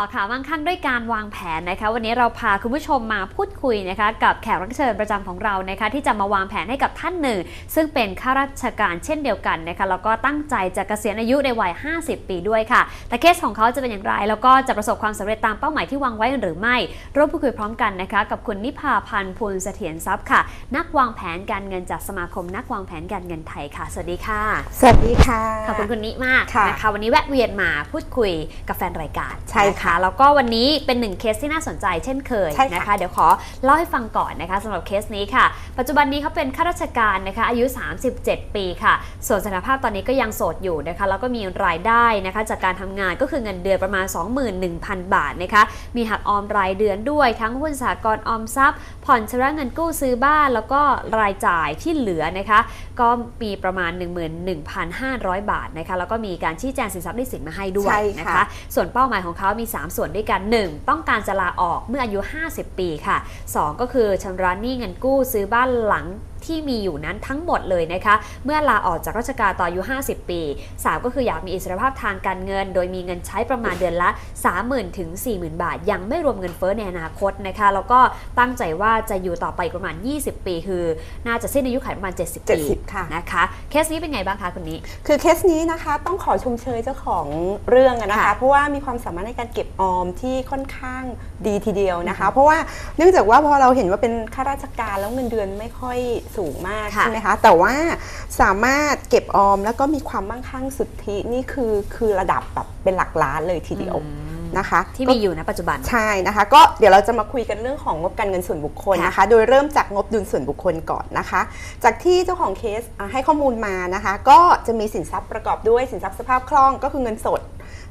อค่ะมั่งคั่งด้วยการวางแผนนะคะ วันนี้เราพาคุณผู้ชมมาพูดคุยนะคะ กับแขกรับเชิญประจำของเรานะคะ ที่จะมาวางแผนให้กับท่านหนึ่ง ซึ่งเป็นข้าราชการเช่นเดียวกันนะคะแล้วก็ตั้งใจจะเกษียณอายุในวัย 50 ปีด้วยค่ะ แต่เคสของเขาจะเป็นอย่างไร แล้วก็จะประสบความสำเร็จตามเป้าหมายที่วางไว้หรือไม่ร่วมพูดคุยพร้อมกันนะคะ กับคุณนิพาพันธ์พูลเสถียรทรัพย์ค่ะ นักวางแผนการเงินจากสมาคม นักวางแผนการเงินไทยค่ะ สวัสดีค่ะ สวัสดีค่ะขอบคุณคุณนิมากค่ะนะคะวันนี้แวะเวียนมาพูดคุยกับแฟนรายการใช่ค่ะนแล้วก็วันนี้เป็นหนึ่งเคสที่น่าสนใจเช่นเคยใช่ค่ะนะคะ เดี๋ยวขอเล่าให้ฟังก่อนนะคะสำหรับเคสนี้ค่ะ ปัจจุบันนี้เขาเป็นข้าราชการนะคะอายุ 37 ปีค่ะ ส่วนสถานภาพตอนนี้ก็ยังโสดอยู่นะคะแล้วก็มีรายได้นะคะจากการทำงานก็คือเงินเดือนประมาณ 21,000 บาทนะคะมีหักออมรายเดือนด้วยทั้งหุ้นสหกรณ์ออมทรัพย์ ผ่อนชำระเงินกู้ซื้อบ้าน แล้วก็รายจ่ายที่เหลือนะคะก็มีประมาณ 11,500 บาทนะคะแล้วก็มีการชี้แจงสินทรัพย์หนี้สินมาให้ด้วยใช่นะค่ะคะ ส่วนเป้าหมายของเขามี3 ส่วนด้วยกัน 1. ต้องการจะลาออกเมื่ออายุ 50 ปีค่ะ 2 ก็คือชำระหนี้เงินกู้ซื้อบ้านหลัง ที่มีอยู่นั้นทั้งหมดเลยนะคะ เมื่อลาออกจากราชการต่ออายุ 50 ปี 3 ก็คืออยากมีอิสรภาพทางการเงิน โดยมีเงินใช้ประมาณเดือนละ 30,000ถึง40,000 บาท ยังไม่รวมเงินเฟ้อในอนาคตนะคะ แล้วก็ตั้งใจว่าจะอยู่ต่อไปอีกประมาณ 20 ปี คือ น่าจะสิ้นอายุขัยประมาณ 70 ปี70ค่ะนะคะเคสนี้เป็นไงบ้างคะคุณนี้ คือเคสนี้นะคะต้องขอชมเชยเจ้าของเรื่องอะนะคะค่ะเพราะว่ามีความสามารถในการเก็บออมที่ค่อนข้างดีทีเดียวนะคะ เพราะว่าเนื่องจากว่าพอเราเห็นว่าเป็นข้าราชการแล้วเงินเดือนไม่ค่อยสูงมากค่ะใช่ไหมคะแต่ว่าสามารถเก็บออมแล้วก็มีความมั่งคั่งสุทธินี่คือคือระดับแบบเป็นหลักล้านเลยทีเดียวนะคะที่ก็มีอยู่ณปัจจุบันใช่นะคะ ก็เดี๋ยวเราจะมาคุยกันเรื่องของงบการเงินส่วนบุคคลนะคะ โดยเริ่มจากงบดุลส่วนบุคคลก่อนนะคะ จากที่เจ้าของเคสอะให้ข้อมูลมานะคะ ก็จะมีสินทรัพย์ประกอบด้วยสินทรัพย์สภาพคล่องก็คือเงินสด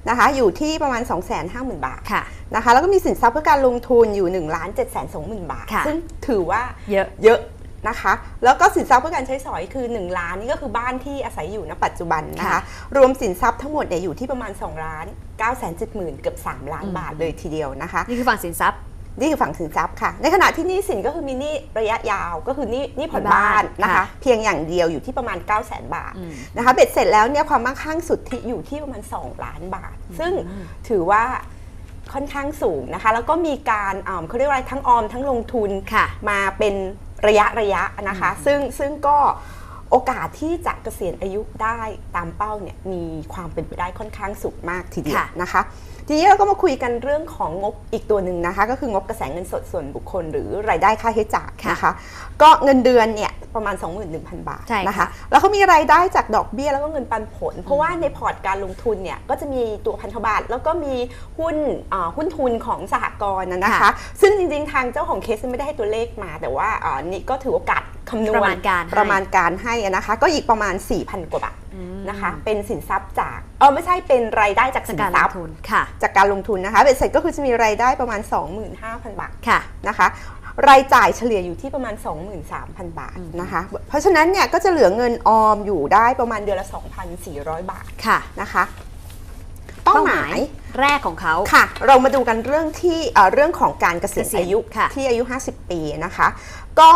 นะคะ อยู่ที่ประมาณ 2 5 0 0 0 0 บาทค่ะนะคะ แล้วก็มีสินทรัพย์เพื่อการลงทุนอยู่1 7 2 0 0 0 0บาทค่ะซึ่งถือว่าเยอะเยอะ นะคะ แล้วก็สินทรัพย์เพื่อการใช้สอยคือ 1 ล้านนี่ก็คือบ้านที่อาศัยอยู่ณปัจจุบันนะคะค่ะรวมสินทรัพย์ทั้งหมดเนี่ยอยู่ที่ประมาณ2ล้าน9 7 0 0 0 0เกือบ3 ล้านอืมบาทเลยทีเดียวนะคะ นี่คือฝั่งสินทรัพย์นี่คือฝั่งสินทรัพย์ค่ะ ในขณะที่หนี้สินก็คือมีหนี้ระยะยาวก็คือหนี้หนี้ผ่อนบ้าบ้านนนะคะค่ะเพียงอย่างเดียวอยู่ที่ประมาณ 9 0 0 0 0 0บาทอืมนะคะเบ็ดเสร็จแล้วเนี่ยความมั่งคั่งสุทธิอยู่ที่ประมาณ 2 ล้านบาท ซึ่งถือว่าค่อนข้างสูงนะคะ แล้วก็มีการอ่าเขาเรียกว่าอะไรทั้งออมทั้งลงทุนค่ะมาเป็น ระยะระยะนะคะ ซึ่งซึ่งก็โอกาสที่จะเกษียณอายุได้ตามเป้าเนี่ยมีความเป็นไปได้ค่อนข้างสูงมากทีเดียวค่ะนะคะ ทีนี้เราก็มาคุยกันเรื่องของงบอีกตัวหนึ่งนะคะ ก็คืองบกระแสเงินสดส่วนบุคคล หรือรายได้ค่าใช้จ่ายค่ะนะคะ ก็เงินเดือนเนี่ยประมาณ 21,000 บาทใช่ค่ะนะคะ แล้วเขามีรายได้จากดอกเบี้ยแล้วก็เงินปันผล เพราะว่าในพอร์ตการลงทุนเนี่ยก็จะมีตัวพันธบัตรแล้วก็มีหุ้นอ่าหุ้นทุนของสหกรณ์นะนะคะค่ะซึ่งจริงๆทางเจ้าของเคสไม่ได้ให้ตัวเลขมา แต่ว่าอ่านี่ก็ถือโอกาสคำนวณประมาณการให้ประมาณการให้อะนะคะ ก็อีกประมาณ 4,000 กว่าบาทอืมนะคะ เป็นสินทรัพย์จาก เออไม่ใช่เป็นรายได้จากจากสินการลทรังพย์ทุนค่ะ จากการลงทุนนะคะเบ็ดเสร็จก็คือจะมีรายได้ประมาณ 25,000 บาทค่ะนะคะ รายจ่ายเฉลี่ยอยู่ที่ประมาณ 23,000 บาทอืมนะคะ เพราะฉะนั้นเนี่ยก็จะเหลือเงินออมอยู่ได้ประมาณเดือนละ 2,400 บาทค่ะนะคะเป้าหมายแรกของเขาค่ะ เรามาดูกันเรื่องที่เอ่อเรื่องของการเกษียณเกษียณอายุค่ะที่อายุ 50 ปีนะคะ ก็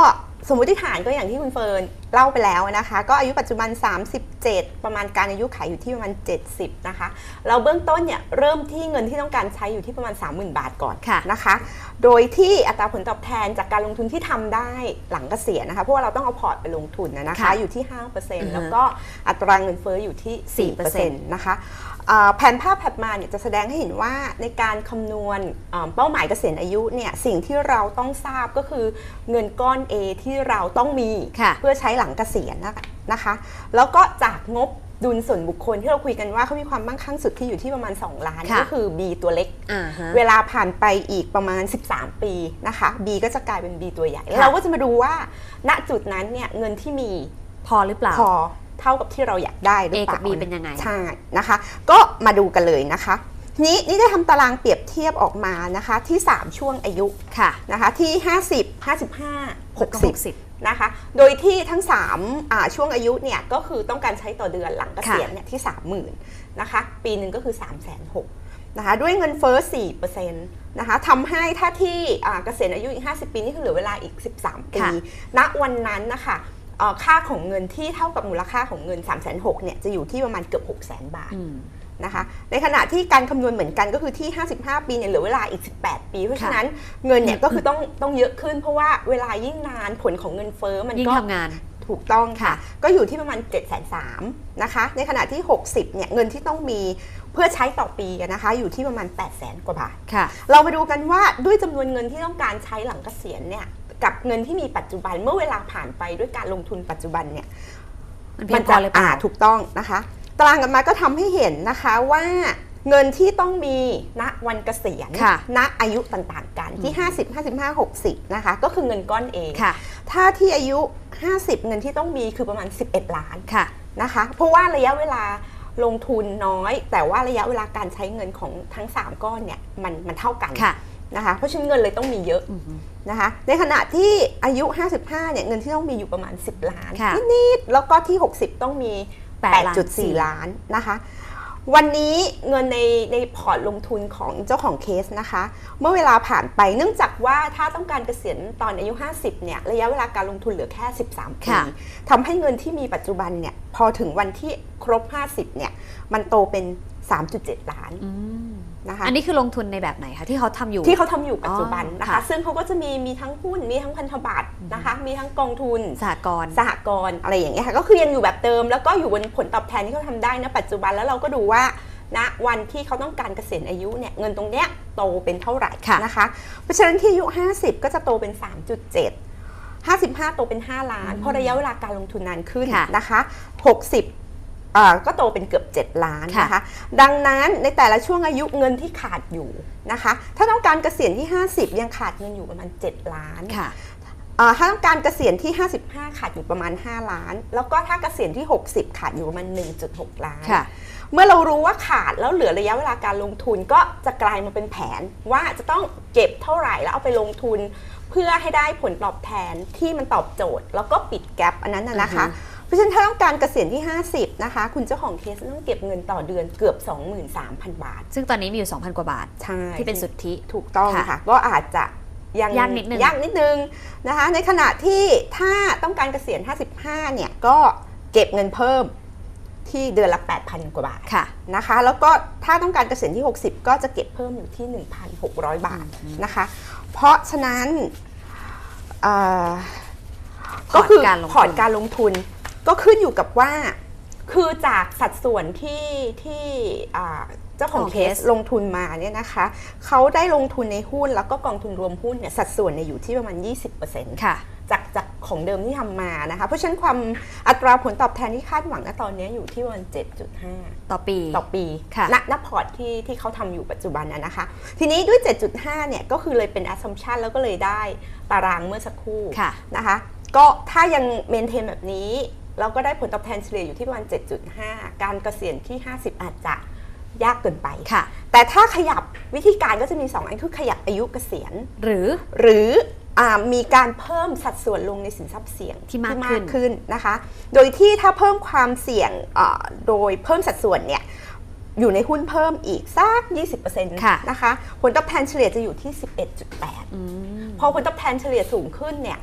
สมมติฐานก็อย่างที่คุณเฟิร์นเล่าไปแล้วนะคะ ก็อายุปัจจุบัน 37 ประมาณการอายุขายอยู่ที่ประมาณ 70 นะคะ เราเบื้องต้นเนี่ยเริ่มที่เงินที่ต้องการใช้อยู่ที่ประมาณ 30,000 บาทก่อนค่ะนะคะ โดยที่อัตราผลตอบแทนจากการลงทุนที่ทำได้หลังเกษียณนะคะเพราะว่าเราต้องเอาพอร์ตไปลงทุนนะนะคะค่ะอยู่ที่อือ5%ฮึแล้วก็อัตราเงินเฟ้ออยู่ที่ 4%นะคะอ่า แผนภาพถัดมาเนี่ยจะแสดงให้เห็นว่าในการคำนวณอ่าเป้าหมายเกษียณอายุเนี่ยสิ่งที่เราต้องทราบก็คือเงินก้อน A ที่เราต้องมีค่ะเพื่อใช้หลังเกษียณนะคะนะคะ แล้วก็จากงบดุลส่วนบุคคลที่เราคุยกันว่าเขามีความมั่งคั่งสุดที่อยู่ที่ประมาณ 2 ล้านค่ะก็คือ B ตัวเล็กอ่าฮะเวลาผ่านไปอีกประมาณ 13 ปีนะคะ B ก็จะกลายเป็น B ตัวใหญ่ค่ะเราก็จะมาดูว่า ณจุดนั้นเนี่ยเงินที่มีพอหรือเปล่าพอ เท่ากับที่เราอยากได้หรือ A เปล่ากับ B เป็นยังไง ใช่นะคะ ก็มาดูกันเลยนะคะทีนี้นี่ได้ทำตารางเปรียบเทียบออกมานะคะที่ 3 ช่วงอายุค่ะนะคะที่ 50 55แล้วก็60นะคะโดยที่ทั้ง3อ่าช่วงอายุเนี่ยก็คือต้องการใช้ต่อเดือนหลังเกษียณเนี่ยที่ 30,000นะคะปีหนึ่งก็คือ3 6 0 0 0นะคะด้วยเงินเฟ้อ4%นะคะทำให้ถ้าที่อ่าเกษียณอายุอีก 50 ปีนี่คือเหลือเวลาอีก 13 ปีค่ะณวันนั้นนะคะเอ่อ ค่าของเงินที่เท่ากับมูลค่าของเงิน 3 6 0 0 0เนี่ยจะอยู่ที่ประมาณเกือบ6 0 0 0 0 0บาทอืมนะคะในขณะที่การคำนวณเหมือนกันก็คือที่ 55 ปีเนี่ยเหลือเวลาอีก 18 ปี เพราะฉะนั้นเงินเนี่ยก็คือต้องต้องเยอะขึ้น เพราะว่าเวลายิ่งนานผลของเงินเฟ้อมันยิ่งก็ทำงานถูกต้องค่ะค่ะ ก็อยู่ที่ประมาณ 7 3 0 0 0นะคะ ในขณะที่ 60เนี่ยเงินที่ต้องมีเพื่อใช้ต่อปีอะนะคะ อยู่ที่ประมาณ 8 0 0 0 0 0 กว่าบาทค่ะเรามาดูกันว่าด้วยจำนวนเงินที่ต้องการใช้หลังเกษียณเนี่ย กับเงินที่มีปัจจุบันเมื่อเวลาผ่านไปด้วยการลงทุนปัจจุบันเนี่ยมันเพียงพอเลยเปล่าถูกต้องนะคะตารางกันมาก็ทำให้เห็นนะคะว่าเงินที่ต้องมีณวันเกษียณค่ะณอายุต่างๆกันที่ 50 55 60นะคะก็คือเงินก้อนเองค่ะถ้าที่อายุ 50 เงินที่ต้องมีคือประมาณ 11 ล้านค่ะนะคะเพราะว่าระยะเวลาลงทุนน้อย แต่ว่าระยะเวลาการใช้เงินของทั้ง 3 ก้อนเนี่ยมันมันเท่ากันค่ะ นะคะเพราะฉะนั้นเงินเลยต้องมีเยอะอือฮึนะคะในขณะที่อายุ 55เนี่ยเงินที่ต้องมีอยู่ประมาณ 10 ล้านค่ะนิดๆแล้วก็ที่ 60 ต้องมีแปดล้านสี่8.4 ล้านนะคะวันนี้เงินในในพอร์ตลงทุนของเจ้าของเคสนะคะ เมื่อเวลาผ่านไปเนื่องจากว่าถ้าต้องการเกษียณตอนอายุ 50เนี่ยระยะเวลาการลงทุนเหลือแค่ 13 ปีค่ะทำให้เงินที่มีปัจจุบันเนี่ยพอถึงวันที่ครบ 50เนี่ยมันโตเป็น 3.7 ล้านอืม นะคะอันนี้คือลงทุนในแบบไหนคะที่เขาทำอยู่ที่เขาทำอยู่ปัจจุบันอ๋อนะคะค่ะซึ่งเขาก็จะมีมีทั้งหุ้นมีทั้งพันธบัตรนะคะ มีทั้งกองทุนสหกรณ์สหกรณ์อะไรอย่างเงี้ยค่ะก็คือยังอยู่แบบเดิม แล้วก็อยู่บนผลตอบแทนที่เขาทำได้นะปัจจุบันแล้วเราก็ดูว่าณวันที่เขาต้องการเกษียณอายุเนี่ยเงินตรงเนี้ยโตเป็นเท่าไหร่ค่ะนะคะ เพราะฉะนั้นที่อายุ 50 ก็จะโตเป็น 3.7 55 โตเป็น 5 ล้าน เพราะระยะเวลาการลงทุนนานขึ้นค่ะนะคะ 60อ่า ก็โตเป็นเกือบ 7 ล้านค่ะนะคะ ดังนั้นในแต่ละช่วงอายุเงินที่ขาดอยู่นะคะ ถ้าต้องการเกษียณที่ 50 ยังขาดเงินอยู่ประมาณ 7 ล้านค่ะอ่าถ้าต้องการเกษียณที่ 55 ขาดอยู่ประมาณ 5 ล้าน แล้วก็ถ้าเกษียณที่ 60 ขาดอยู่ประมาณ 1.6 ล้านค่ะเมื่อเรารู้ว่าขาดแล้วเหลือระยะเวลาการลงทุนก็จะกลายมาเป็นแผนว่าจะต้องเก็บเท่าไหร่แล้วเอาไปลงทุน เพื่อให้ได้ผลตอบแทนที่มันตอบโจทย์ แล้วก็ปิดแกลบอันนั้นนะนะคะอือฮึเพ ราะฉะนั้นถ้าต้องการเกษียณที่ 50 นะคะ คุณเจ้าของเคสต้องเก็บเงินต่อเดือนเกือบ 23,000 บาท ซึ่งตอนนี้มีอยู่ 2,000 กว่าบาท ใช่ ที่เป็นสุทธิถูกต้องค่ะค่ะก็อาจจะยังยากนิดนึงยากนิดนึงนะคะ ในขณะที่ถ้าต้องการเกษียณ 55 เนี่ย ก็เก็บเงินเพิ่มที่เดือนละ 8,000 กว่าบาทค่ะนะคะ แล้วก็ถ้าต้องการเกษียณที่ 60 ก็จะเก็บเพิ่มอยู่ที่ 1,600 บาทนะคะ เพราะฉะนั้นเอ่อพอร์ตก็คือการลงทุนพอร์ตการลงทุน ก็ขึ้นอยู่กับว่า คือจากสัดส่วนที่ที่อ่าเจ้าของของเคเคสสลงทุนมาเนี่ยนะคะ เขาได้ลงทุนในหุ้นแล้วก็กองทุนรวมหุ้นเนี่ยสัดส่วนเนี่ยอยู่ที่ประมาณ 20%ค่ะจากจากของเดิมที่ทำมานะคะ เพราะฉะนั้นความอัตราผลตอบแทนที่คาดหวังณตอนนี้อยู่ที่ประมาณ7.5 ต่อปีต่อปีค่ะณณพอร์ตที่ที่เขาทำอยู่ปัจจุบันนะนะคะ ทีนี้ด้วย 7.5 เนี่ยก็คือเลยเป็น assumption แล้วก็เลยได้ตารางเมื่อสักครู่ค่ะนะคะ ก็ถ้ายังเมนเทนแบบนี้ เราก็ได้ผลตอบแทนเฉลี่ยอยู่ที่ประมาณ 7.5 การเกษียณที่ 50 อาจจะยากเกินไปค่ะ แต่ถ้าขยับวิธีการก็จะมี 2 อันคือขยับอายุเกษียณ หรือหรืออามีการเพิ่มสัดส่วนลงในสินทรัพย์เสี่ยงที่มากขึ้นขึ้นนะคะ โดยที่ถ้าเพิ่มความเสี่ยงอ่าโดยเพิ่มสัดส่วนเนี่ยอยู่ในหุ้นเพิ่มอีกสัก 20%ค่ะนะคะ ผลตอบแทนเฉลี่ยจะอยู่ที่ 11.8อืมพอผลตอบแทนเฉลี่ยสูงขึ้นเนี่ย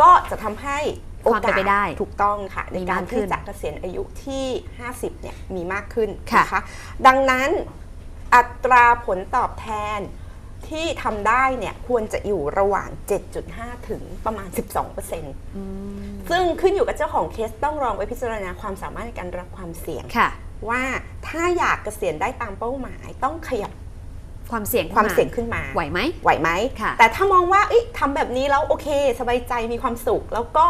ก็จะทำให้โอ ความเป็กานสไปได้ ถูกต้องค่ะ ในมีการมากขึ้ที่นจะเกษียณอายุที่ 50เนี่ยมีมากขึ้นค่ะนะคะดังนั้นอัตราผลตอบแทนที่ทำได้เนี่ยควรจะอยู่ระหว่าง 7.5 ถึงประมาณ 12%ซึ่งขึ้นอยู่กับเจ้าของเคสต้องลองไปพิจารณาความสามารถในการรับความเสี่ยงค่ะว่าถ้าอยากเกษียณได้ตามเป้าหมายต้องขยับความเสี่ยงความขึ้นเสี่ยงขึ้นมาไหวไหมไหวไหมค่ะแต่ถ้ามองว่าเอ้ยทำแบบนี้แล้วโอเค สบายใจมีความสุขแล้วก็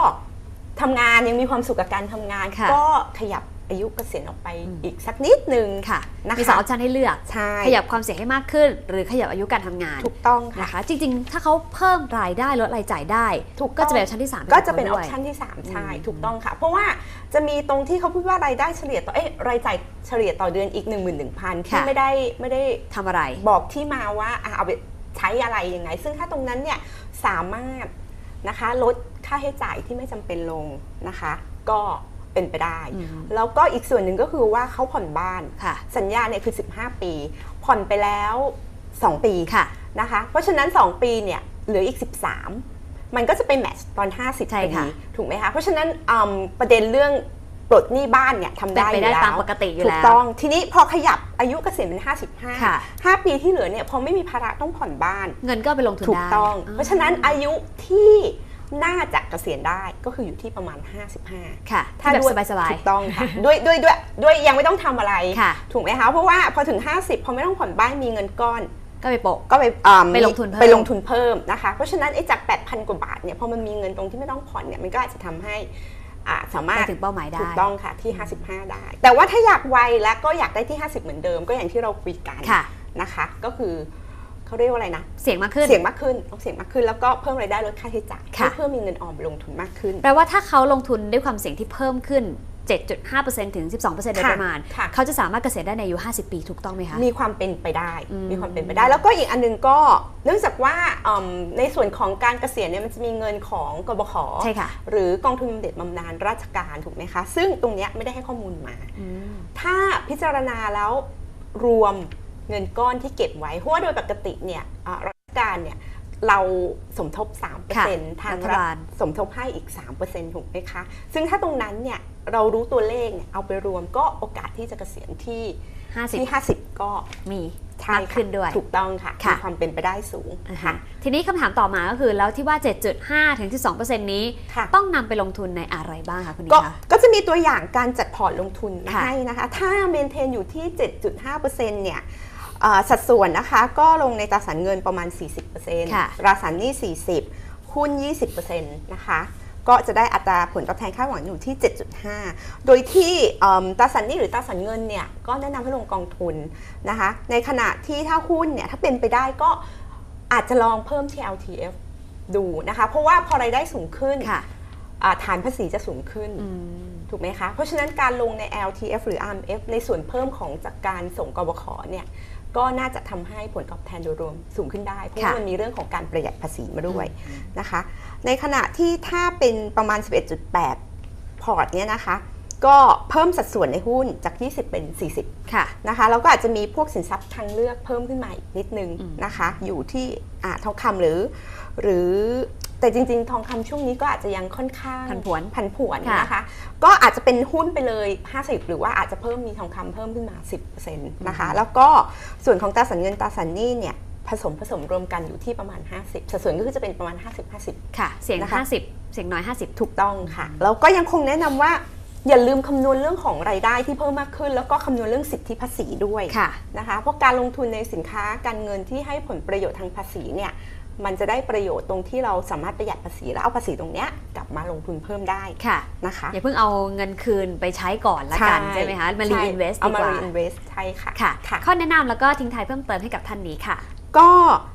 ทำงานยังมีความสุขกับการทำงาน ค่ะก็ขยับอายุเกษียณออกไปอืม อีกสักนิดนึงค่ะนะคะมีสองออปชันให้เลือก ใช่ขยับความเสี่ยงให้มากขึ้น หรือขยับอายุการทำงานถูกต้องค่ะนะคะ จริงๆ ถ้าเขาเพิ่มรายได้ลดรายจ่ายได้ ถูกก็ต้องจะเป็นออปชันที่สามก็จะเป็นอให้อขาปด้วยชันที่ 3 ใช่อืมถูกต้องค่ะ เพราะว่าจะมีตรงที่เขาพูดว่ารายได้เฉลี่ยต่อเอ้ยรายจ่ายเฉลี่ยต่อเดือนอีก 1 1 0 0 0ที่ค่ะไม่ได้ไม่ได้ ทำอะไร บอกที่มาว่าอะเอาไปใช้อะไรยังไง ซึ่งถ้าตรงนั้นเนี่ยสามารถนะคะลด ค่าใช้จ่ายที่ไม่จำเป็นลงนะคะ ก็เป็นไปได้อืมแล้วก็อีกส่วนหนึ่งก็คือว่าเขาผ่อนบ้านค่ะสัญญาเนี่ยคือ 15 ปี ผ่อนไปแล้ว 2 ปีค่ะนะคะ เพราะฉะนั้น 2 ปีเนี่ยเหลืออีก 13 มันก็จะไปแมทช์ตอน 50ใช่พอค่ะดีถูกไหมคะเพราะฉะนั้นอืมประเด็นเรื่องปลดหนี้บ้านเนี่ยทำเป็นได้ไปอยู่ได้แล้วตามปกติอยู่ถูแล้กวต้อง ทีนี้พอขยับอายุเกษียณเป็นค่ะ55 5 ปีที่เหลือเนี่ยพอไม่มีภาระต้องผ่อนบ้าน เงินก็ไปลงทุนถูกได้ต้อง เพราะฉะนั้นอายุที่ น่าจะเกษียณได้ก็คืออยู่ที่ประมาณ 55 ค่ะ ถ้าที่ด้วยแบบสบายถูกต้องค่ะ ด้วยด้วยด้วยด้วยยังไม่ต้องทำอะไรค่ะถูกไหมคะ เพราะว่าพอถึง 50 พอไม่ต้องผ่อนบ้านมีเงินก้อนๆก็ไปโปะก็ไปอ่าไปลงทุนเพิ่มไปลงทุนเพิ่มนะคะ เพราะฉะนั้นไอ้จาก 8,000 กว่าบาทเนี่ยพอมันมีเงินตรงที่ไม่ต้องผ่อนเนี่ยมันก็อาจจะทำให้อ่าสามารไปถถึงเป้าหมายได้ถูกต้องค่ะที่ 55 ได้ แต่ว่าถ้าอยากไวและก็อยากได้ที่ 50 เหมือนเดิม ก็อย่างที่เราคุยกันค่ะนะคะ ก็คือ เขาเรียกว่าอะไรนะ เสียงมากขึ้น เสี่ยงมากขึ้นต้องเสี่ยงมากขึ้น แล้วก็เพิ่มรายได้ลดค่าใช้จ่ายค่ะเพื่อมีเงินออมลงทุนมากขึ้น แปลว่าถ้าเขาลงทุนด้วยความเสี่ยงที่เพิ่มขึ้น 7.5%ถึง 12%โดยประมาณค่ะเขาจะสามารถเกษียณได้ในอายุ 50 ปีถูกต้องไหมคะ มีความเป็นไปได้อืมมีความเป็นไปได้ แล้วก็อีกอันหนึงก็ เนื่องจากว่าอืมในส่วนของการเกษียณเนี่ยมันจะมีเงินของกบขใช่ค่ะหรือกองทุนบำเหน็จบำนาญราชการถูกไหมคะ ซึ่งตรงเนี้ยไม่ได้ให้ข้อมูลมาอืมถ้าพิจารณาแล้วรวม เงินก้อนที่เก็บไว้ เพราะว่าโดยปกติเนี่ยอ่าราชการเนี่ยเราสมทบค่ะ3%ทางรัฐรัฐบาลสมทบให้อีก 3%ถูกไหมคะ ซึ่งถ้าตรงนั้นเนี่ยเรารู้ตัวเลขเนี่ยเอาไปรวมก็โอกาสที่จะเกษียณที่ที่50 50 ก็มีใช่มากขึ้นด้วย ถูกต้องค่ะค่ะมีความเป็นไปได้สูงอ่าค่ะฮะทีนี้คำถามต่อมาก็คือ แล้วที่ว่า 7.5 ถึง 12%นี้ค่ะต้องนำไปลงทุนในอะไรบ้างคะคุณนิก็คะก็จะมีตัวอย่างการจัดพอร์ตลงทุนมาค่ะให้นะคะ ถ้าเมนเทนอยู่ที่ 7.5%เนี่ยเอ่อ สัดส่วนนะคะก็ลงในตราสารเงินประมาณ 40%ค่ะตราสารหนี้ 40 หุ้น 20%นะคะก็จะได้อัตราผลตอบแทนคาดหวังอยู่ที่ 7.5 โดยที่เอิ่มตราสารหนี้หรือตราสารเงินเนี่ยก็แนะนำให้ลงกองทุนนะคะในขณะที่ถ้าหุ้นเนี่ยถ้าเป็นไปได้ก็อาจจะลองเพิ่มที่ LTF ดูนะคะ เพราะว่าพอรายได้สูงขึ้นค่ะอ่าฐานภาษีจะสูงขึ้นอืมถูกไหมคะ เพราะฉะนั้นการลงใน LTF หรือ RMF ในส่วนเพิ่มของจากการส่งกบขเนี่ย ก็น่าจะทำให้ผลตอบแทนโดยรวมสูงขึ้นได้ เพราะว่าค่ะมันมีเรื่องของการประหยัดภาษีมาด้วยนะคะ ในขณะที่ถ้าเป็นประมาณ 11.8 พอร์ตเนี่ยนะคะ ก็เพิ่มสัดส่วนในหุ้นจาก 20 เป็น 40ค่ะนะคะแล้วก็อาจจะมีพวกสินทรัพย์ทางเลือกเพิ่มขึ้นมาอีกนิดนึงอืมนะคะ อยู่ที่อ่าทองคำหรือ หรือ แต่จริง ๆ ทองคำช่วงนี้ก็อาจจะยังค่อนข้างผันผวนผันผวนค่ะนะคะ ก็อาจจะเป็นหุ้นไปเลย 50 หรือว่าอาจจะเพิ่มมีทองคำเพิ่มขึ้นมา 10%นะคะ แล้วก็ส่วนของตราสารเงินตราสารหนี้เนี่ยผสมผสมรวมกันอยู่ที่ประมาณ 50 สัดส่วนก็คือจะเป็นประมาณ 50-50 ค่ะ เสียงนะคะ50 เสียงน้อย 50 ถูกต้องค่ะ แล้วก็ยังคงแนะนำว่าอย่าลืมคำนวณเรื่องของรายได้ที่เพิ่มมากขึ้น แล้วก็คำนวณเรื่องสิทธิภาษีด้วยค่ะนะคะเพราะการลงทุนในสินค้าการเงินที่ให้ผลประโยชน์ทางภาษีเนี่ย มันจะได้ประโยชน์ตรงที่เราสามารถประหยัดภาษีแล้วเอาภาษีตรงเนี้ยกลับมาลงทุนเพิ่มได้ค่ะนะคะอย่าเพิ่งเอาเงินคืนไปใช้ก่อนละกันใช่ไหมคะมาใช่ reinvest เอาดีมากว่า reinvest ใช่ค่ะค่ะค่ะข้อแนะนำแล้วก็ทิ้งท้ายเพิ่มเติมให้กับท่านนี้ค่ะ ก็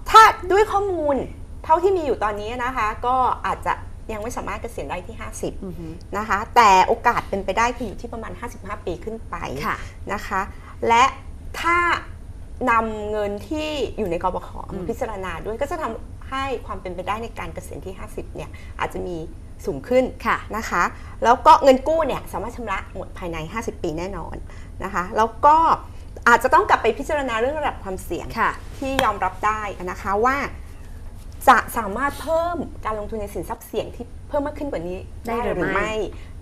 ถ้าด้วยข้อมูลเท่าที่มีอยู่ตอนนี้นะคะ ก็อาจจะยังไม่สามารถเกษียณได้ที่ 50อือฮึนะคะ แต่โอกาสเป็นไปได้คืออยู่ที่ประมาณ 55 ปีขึ้นไปค่ะนะคะ และถ้านำเงินที่อยู่ในกบขอืมมาพิจารณาด้วยก็จะทำ ให้ความเป็นไปได้ในการเกษียณที่ 50เนี่ยอาจจะมีสูงขึ้นค่ะนะคะ แล้วก็เงินกู้เนี่ยสามารถชำระหมดภายใน 50 ปีแน่นอนนะคะ แล้วก็อาจจะต้องกลับไปพิจารณาเรื่องระดับความเสี่ยงค่ะที่ยอมรับได้นะคะว่าจะสามารถเพิ่มการลงทุนในสินทรัพย์เสี่ยงที่เพิ่มมากขึ้นกว่านี้ได้ได้หรือหรือไม่ไม่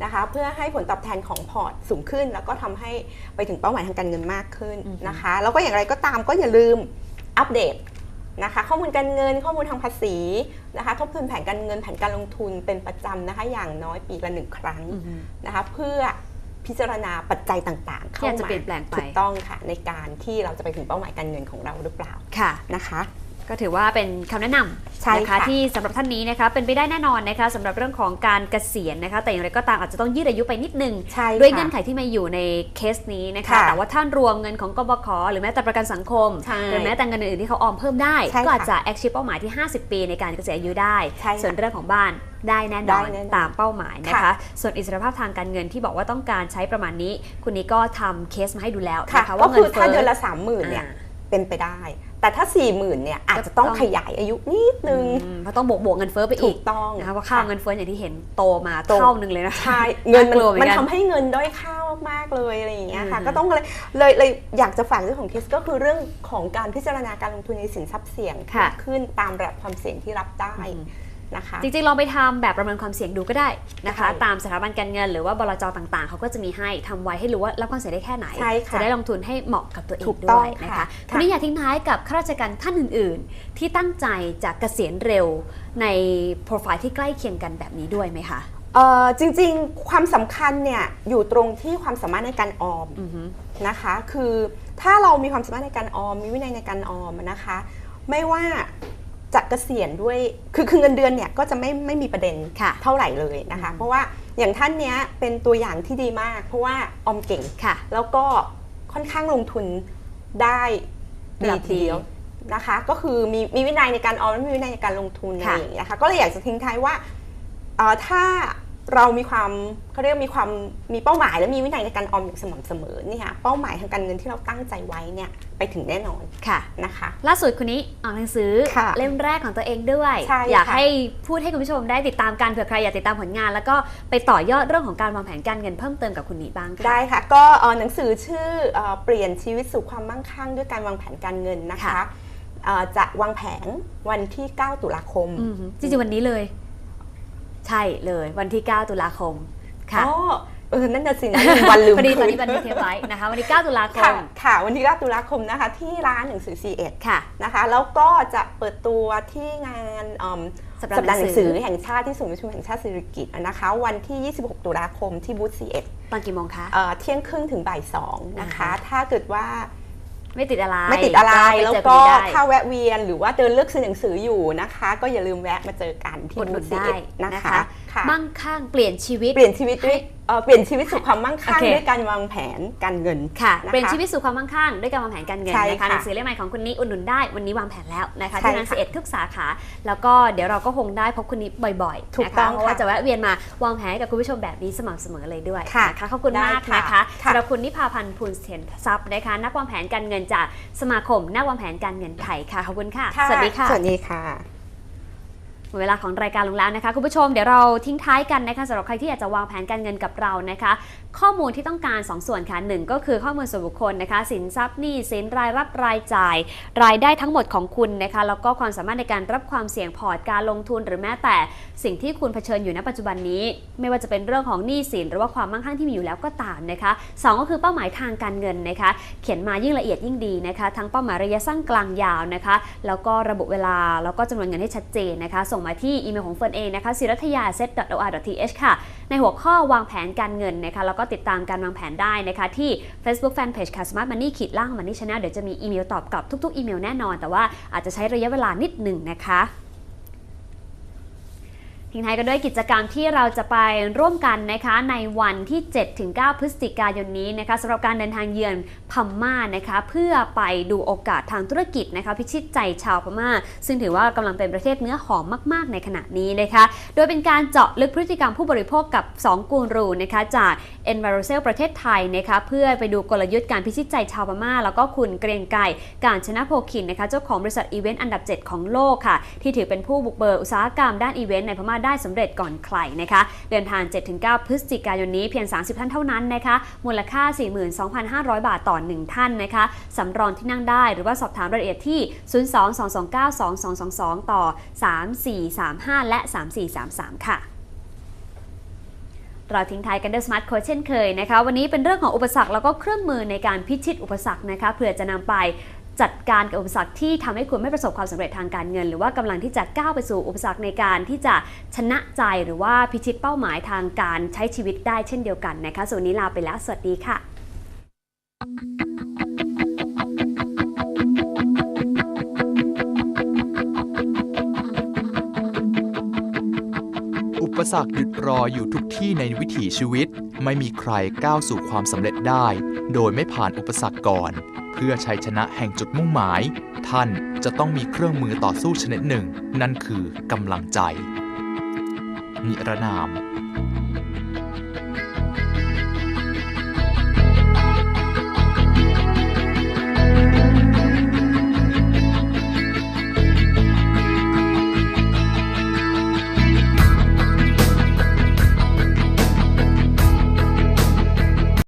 นะคะเพื่อให้ผลตอบแทนของพอร์ตสูงขึ้น แล้วก็ทำให้ไปถึงเป้าหมายทางการเงินมากขึ้นนะคะ แล้วก็อย่างไรก็ตามก็อย่าลืมอัปเดต นะคะข้อมูลการเงินข้อมูลทางภาษีนะคะทบทวนแผนการเงินแผนการลงทุนเป็นประจำนะคะอย่างน้อยปีละหนึ่งครั้งอือฮึนะคะเพื่อพิจารณาปัจจัยต่างๆ เข้าที่อาจจะมาเปลี่ยนแปลงไปถูกต้องค่ะในการที่เราจะไปถึงเป้าหมายการเงินของเราหรือเปล่าค่ะนะคะ ก็ถือว่าเป็นคำแนะนำใช่นะคะค่ะที่สำหรับท่านนี้นะคะเป็นไปได้แน่นอนนะคะสำหรับเรื่องของการเกษียณนะคะ แต่อย่างไรก็ตามอาจจะต้องยืดอายุไปนิดนึงใช่ด้วยค่ะเงื่อนไขที่มาอยู่ในเคสนี้นะคะค่ะแต่ว่าท่านรวมเงินของกบขหรือแม้แต่ประกันสังคมใช่หรือแม้แต่เงินอื่นๆที่เขาออมเพิ่มได้ใช่ค่ะก็อาจจะแอคชีพเป้าหมายที่ 50 ปีในการเกษียณอายุได้ใช่ค่ะส่วนเรื่องของบ้านได้แน่นอนได้แน่นอนตามเป้าหมายนะคะค่ะส่วนอิสรภาพทางการเงินที่บอกว่าต้องการใช้ประมาณนี้ คุณนี้ก็ทำเคสมาให้ดูแล้วค่ะนะคะก็ว่าเงิคือนเฟ้ถ้าอเดือนละสามหมื่นเนี่ยอ่าเป็นไปได้ แต่ถ้าสี่หมื่นเนี่ยอาจจะต้องก็ต้องขยายอายุนิดนึงอืมเพราะต้องบวกบวกเงินเฟ้อไปถูอีกกต้องนะคะว่าค่าเงินเฟ้ออย่างที่เห็นโตมาโตเท่านึงเลยนะใช่เงินน่ากลัวเหมืมัอนนกันทำให้เงินด้อยค่ามากๆเลยอะไรอย่างเงี้ยค่ะอืมก็ต้องเลยเลยเลยอยากจะฝากเรื่องของเคสก็คือเรื่องของการพิจารณาการลงทุนในสินทรัพย์เสี่ยงค่ะมากขึ้นตามระดับความเสี่ยงที่รับได้อืม นะคะ จริงๆลองไปทำแบบประเมินความเสี่ยงดูก็ได้นะคะใช่ตามสถาบันการเงินหรือว่าบลจต่างๆ เขาก็จะมีให้ทำไว้ให้รู้ว่ารับความเสี่ยงได้แค่ไหนใช่ค่ะจะได้ลงทุนให้เหมาะกับตัวเองถูกต้ด้องวยนะคะค่ะทีนี้อยากทิ้งท้ายกับข้าราชการท่านอื่น ๆ ที่ตั้งใจจะเกษียณเร็วในโปรไฟล์ที่ใกล้เคียงกันแบบนี้ด้วยไหมคะเอ่อจริงๆ ความสำคัญเนี่ยอยู่ตรงที่ความสามารถในการออมอือฮึนะคะ คือถ้าเรามีความสามารถในการออม มีวินัยในการออมนะคะ ไม่ว่า จะเกษียณด้วยคือคือเงินเดือนเนี่ยก็จะไม่ไม่มีประเด็นค่ะเท่าไหร่เลยนะคะ เพราะว่าอย่างท่านเนี้ยเป็นตัวอย่างที่ดีมาก เพราะว่าออมเก่งค่ะ แล้วก็ค่อนข้างลงทุนได้ดีระดับทีเดียวนะคะ ก็คือมีมีวินัยในการออมและมีวินัยในการลงทุนอะไรค่ะอย่างเงี้ยค่ะก็เลยอยากจะทิ้งท้ายว่าเอ่อถ้า เรามีความเขาเรียกว่ามีความมีเป้าหมายและมีวินัยในการออมอย่างสม่ำเสมอเนี่ยเป้าหมายทางการเงินที่เราตั้งใจไว้เนี่ยไปถึงแน่นอนค่ะนะคะ ล่าสุดคุณนี้ออกหนังสือค่ะเล่มแรกของตัวเองด้วยใช่อยากค่ะให้พูดให้คุณผู้ชมได้ติดตามกันเผื่อใครอยากติดตามผลงาน แล้วก็ไปต่อยอดเรื่องของการวางแผนการเงินเพิ่มเติมกับคุณนี้บ้างค่ะได้ค่ะ ก็เอ่อหนังสือชื่อเอ่อเปลี่ยนชีวิตสู่ความมั่งคั่งด้วยการวางแผนการเงินนะคะค่ะเอ่อจะวางแผนวันที่ 9 ตุลาคมอืมจริงๆ วันนี้เลย ใช่เลยวันที่ 9 ตุลาคมค่ะอ๋อเออนั่นน่ะสินะลืมวันลืมพอดีตอนคืนี้บันทึกเทปไว้นะคะ วันที่ 9 ตุลาคค่ะมค่ะ วันที่ 9 ตุลาคมนะคะ ที่ร้านหนังสือ C1 ค่ะนะคะ แล้วก็จะเปิดตัวที่งานเอิ่มสัปดาห์สัปดาห์หนังสือหนังสือแห่งชาติที่ศูนย์ประชุมแห่งชาติสิริกิติ์นะคะ วันที่ 26 ตุลาคมที่บูธ C1 ตอนกี่โมงคะเอ่อเที่ยงครึ่งถึงบ่าย2นะคะอ่าฮะถ้าเกิดว่า ไม่ติดอะไรไม่ติดอะไรปแล้วเจอก็นได้ถ้าแวะเวียนหรือว่าเดินเลือกซื้อหนังสืออยู่นะคะ ก็อย่าลืมแวะมาเจอกันที่อุดหนุบูธนซีได้เอ็ดนะนะคะคะค่ะมั่งคั่งเปลี่ยนชีวิตเปลี่ยนชีวิตด้วย เอ่อเปลี่ยนชีวิตสู่ความมั่งคั่งโอเค ด้วยการวางแผนการเงินค่ะนะคะเปลี่ยนชีวิตสู่ความมั่งคั่งด้วยการวางแผนการเงินใช่นะคะค่ะหนังสือเล่มใหม่ของคุณนี้อุดหนุนได้วันนี้วางแผนแล้วนะคะใช่ที่ร้านค่ะสิเอ็ดทุกสาขา แล้วก็เดี๋ยวเราก็คงได้พบคุณนี้บ่อยๆถูกนะคะต้องเพราะว่าค่ะจะแวะเวียนมาวางแผนให้กับคุณผู้ชมแบบนี้สม่ำเสมอเลยด้วยค่ะนะคะขอบคุณมากได้ค่ะนะคะค่ะ สำหรับคุณนิพาพันธ์ภูลเถียนทรัพย์นะคะนักวางแผนการเงินจากสมาคมนักวางแผนการเงินไทยค่ะขอบคุณค่ะค่ะสวัสดีค่ะ สวัสดีค่ะ หมดเวลาของรายการลงแล้วนะคะ คุณผู้ชมเดี๋ยวเราทิ้งท้ายกันนะคะสำหรับใครที่อยากจะวางแผนการเงินกับเรานะคะ ข้อมูลที่ต้องการ 2 ส่วนค่ะหนึ่งก็คือข้อมูลส่วนบุคคลนะคะ สินทรัพย์หนี้สินรายรับรายจ่าย รายได้ทั้งหมดของคุณนะคะแล้วก็ความสามารถในการรับความเสี่ยงพอร์ตการลงทุน หรือแม้แต่สิ่งที่คุณเผชิญอยู่ณปัจจุบันนี้ ไม่ว่าจะเป็นเรื่องของหนี้สิน หรือว่าความมั่งคั่งที่มีอยู่แล้วก็ตามนะคะสองก็คือเป้าหมายทางการเงินนะคะ เขียนมายิ่งละเอียดยิ่งดีนะคะ ทั้งเป้าหมายระยะสั้นกลางยาวนะคะ แล้วก็ระบุเวลาแล้วก็จำนวนเงินให้ชัดเจนนะคะ ส่งมาที่อีเมลของเฟิร์นเองนะคะศิรัทยา set or th ค่ะในหัวข้อวางแผนการเงินนะคะแล้วก็็ติดตามการวางแผนได้นะคะ ที่ Facebook Fanpage ค่ะ Smart Money ขีดล่าง Money Channel เดี๋ยวจะมีอีเมลตอบกลับทุกๆอีเมลแน่นอน แต่ว่าอาจจะใช้ระยะเวลานิดหนึ่งนะคะ ทิ้งท้ายกันด้วยกิจกรรมที่เราจะไปร่วมกันนะคะในวันที่ 7-9 พฤศจิกายนนี้นะคะสำหรับการเดินทางเยือนพม่านะคะเพื่อไปดูโอกาสทางธุรกิจนะคะพิชิตใจชาวพม่า ซึ่งถือว่ากำลังเป็นประเทศเนื้อหอมมาก ๆ ในขณะนี้นะคะโดยเป็นการเจาะลึกพฤติกรรมผู้บริโภคกับ 2 กูรูนะคะจาก e n v i r o c e l ประเทศไทยนะคะเพื่อไปดูกลยุทธ์การพิชิตใจชาวพม่า แล้วก็คุณเกรียงไกรการชนะโพคินนะคะเจ้าของบริษัทอีเวนต์อันดับ 7 ของโลกค่ะที่ถือเป็นผู้บุกเบิกอุตสาหกรรมด้านอีเวนต์ในพม่าได้สำเร็จก่อนใครนะคะ เดินทาง 7-9 พฤศจิกายนนี้เพียง 30 ท่านเท่านั้นนะคะ มูลค่า 42,500 บาทต่อ 1 ท่านนะคะสำรองที่นั่งได้หรือว่าสอบถามรายละเอียดที่ 02-229-2222 ต่อ 3435 และ 3433 ค่ะเราทิ้งท้ายกันด้วยสมาร์ทโค้ชเช่นเคยนะคะ วันนี้เป็นเรื่องของอุปสรรคแล้วก็เครื่องมือในการพิชิตอุปสรรคนะคะเพื่อจะนำไป จัดการกับอุปสรรคที่ทำให้คุณไม่ประสบความสำเร็จทางการเงิน หรือว่ากำลังที่จะก้าวไปสู่อุปสรรคในการที่จะชนะใจหรือว่าพิชิตเป้าหมายทางการใช้ชีวิตได้เช่นเดียวกันนะคะส่วนนี้ลาไปแล้ว สวัสดีค่ะ อุปสรรคหยุดรออยู่ทุกที่ในวิถีชีวิต ไม่มีใครก้าวสู่ความสำเร็จได้ โดยไม่ผ่านอุปสรรคก่อน พื่อชัยชนะแห่งจุดมุ่งหมาย ท่านจะต้องมีเครื่องมือต่อสู้ชนิดหนึ่ง นั่นคือกำลังใจ นิรนาม